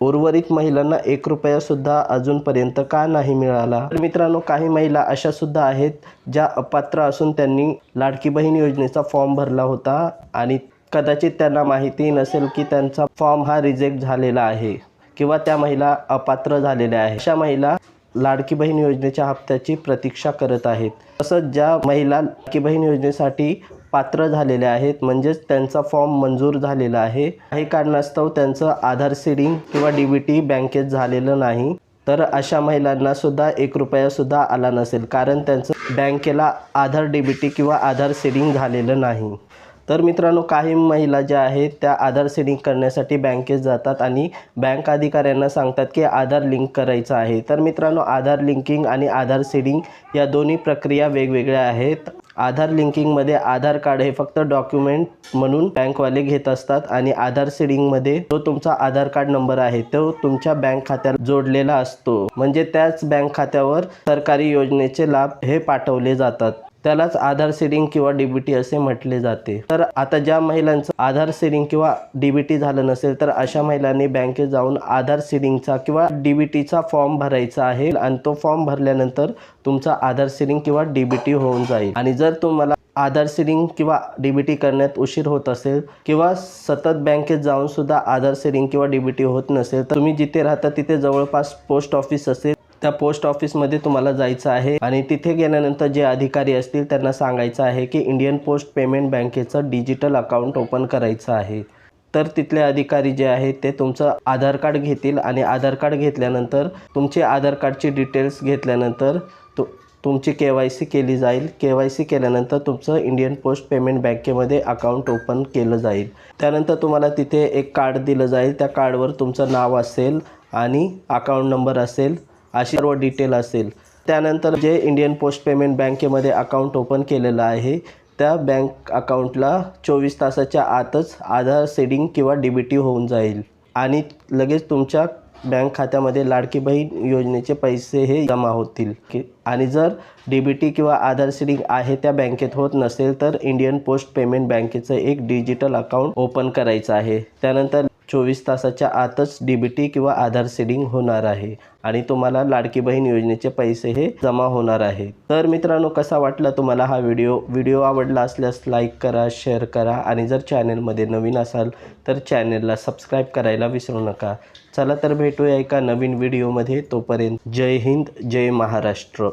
उर्वरित महिलांना एक रुपयासुद्धा अजूनपर्यंत का नाही मिळाला? तर मित्रांनो काही महिला अशा सुद्धा आहेत ज्या अपात्र असून त्यांनी लाडकी बहीण योजनेचा फॉर्म भरला होता आणि कदाचित त्यांना माहिती नसेल की त्यांचा फॉर्म हा रिजेक्ट झालेला आहे किंवा त्या महिला अपात्र झालेल्या आहेत. अशा महिला लाडकी बहीण योजनेच्या हप्त्याची प्रतीक्षा करत आहेत. तसंच ज्या महिला लाडकी बहीण योजनेसाठी पात्र झालेले आहेत. म्हणजेच त्यांचा फॉर्म मंजूर झालेला आहे. काही कारणास्तव त्यांचं आधार सीडिंग किंवा डी बी टी बँकेत झालेलं नाही. तर अशा महिलांना सुद्धा एक रुपयासुद्धा आला नसेल. कारण त्यांचं बँकेला आधार डी बी टी किंवा आधार सीडिंग झालेलं नाही. तर मित्रांनो काही महिला ज्या आहेत त्या आधार सीडिंग करण्यासाठी बँकेत जातात आणि बँक अधिकाऱ्यांना सांगतात की आधार लिंक करायचं आहे. तर मित्रांनो आधार लिंकिंग आणि आधार सीडिंग या दोन्ही प्रक्रिया वेगवेगळ्या आहेत. आधार लिंकिंगमध्ये आधार कार्ड हे फक्त डॉक्युमेंट म्हणून बँकवाले घेत असतात आणि आधार सीडिंगमध्ये जो तुमचा आधार कार्ड नंबर आहे तो तुमच्या बँक खात्याला जोडलेला असतो. म्हणजे त्याच बँक खात्यावर सरकारी योजनेचे लाभ हे पाठवले जातात. त्यालाच आधार सीडिंग किंवा डीबीटी असे म्हटले जाते. तर आता ज्या महिलांचं आधार सीडिंग किंवा डीबीटी झालं नसेल तर अशा महिलांनी बँकेत जाऊन आधार सीडिंगचा किंवा डीबीटीचा फॉर्म भरायचा आहे आणि तो फॉर्म भरल्यानंतर तुमचा आधार सीडिंग किंवा डीबीटी होऊन जाईल. आणि जर तुम्हाला आधार सिरिंग किंवा डीबीटी करण्यात उशीर होत असेल किंवा सतत बँकेत जाऊन सुद्धा आधार सीडिंग किंवा डीबीटी होत नसेल तर तुम्ही जिथे राहता तिथे जवळपास पोस्ट ऑफिस असेल. त्या पोस्ट ऑफिसमध्ये तुम्हाला जायचं आहे. आणि तिथे गेल्यानंतर जे अधिकारी असतील त्यांना सांगायचं आहे की इंडियन पोस्ट पेमेंट बँकेचं डिजिटल अकाउंट ओपन करायचं आहे. तर तिथले अधिकारी जे आहेत ते तुमचं आधार कार्ड घेतील आणि आधार कार्ड घेतल्यानंतर तुमचे आधार कार्डची डिटेल्स घेतल्यानंतर तु तुमची के वाय सी केली जाईल. के वाय सी केल्यानंतर तुमचं इंडियन पोस्ट पेमेंट बँकेमध्ये अकाउंट ओपन केलं जाईल. त्यानंतर तुम्हाला तिथे एक कार्ड दिलं जाईल. त्या कार्डवर तुमचं नाव असेल आणि अकाउंट नंबर असेल. अशी सर्व डिटेल असेल. त्यानंतर जे इंडियन पोस्ट पेमेंट बँकेमध्ये अकाउंट ओपन केलेलं आहे त्या बँक अकाउंटला चोवीस तासाच्या आतच आधार सेडिंग किंवा डी बी टी होऊन जाईल. आणि लगेच तुमच्या बँक खात्यामध्ये लाडकी बहीण योजनेचे पैसे हे जमा होतील. की आणि जर डी बी टी किंवा आधार सीडिंग आहे त्या बँकेत होत नसेल तर इंडियन पोस्ट पेमेंट बँकेचं एक डिजिटल अकाउंट ओपन करायचं आहे. त्यानंतर चोवीस तासाच्या आतच डी बी टी किंवा आधार सीडिंग होणार आहे आणि तुम्हाला लाडकी बहीण योजनेचे पैसे हे जमा होणार आहे. तर मित्रांनो कसा वाटला तुम्हाला हा व्हिडिओ? व्हिडिओ आवडला असल्यास लाईक करा शेअर करा आणि जर चॅनलमध्ये नवीन असाल तर चॅनलला सबस्क्राईब करायला विसरू नका. चला तर भेटूया एका नवीन व्हिडिओमध्ये. तोपर्यंत जय हिंद जय महाराष्ट्र.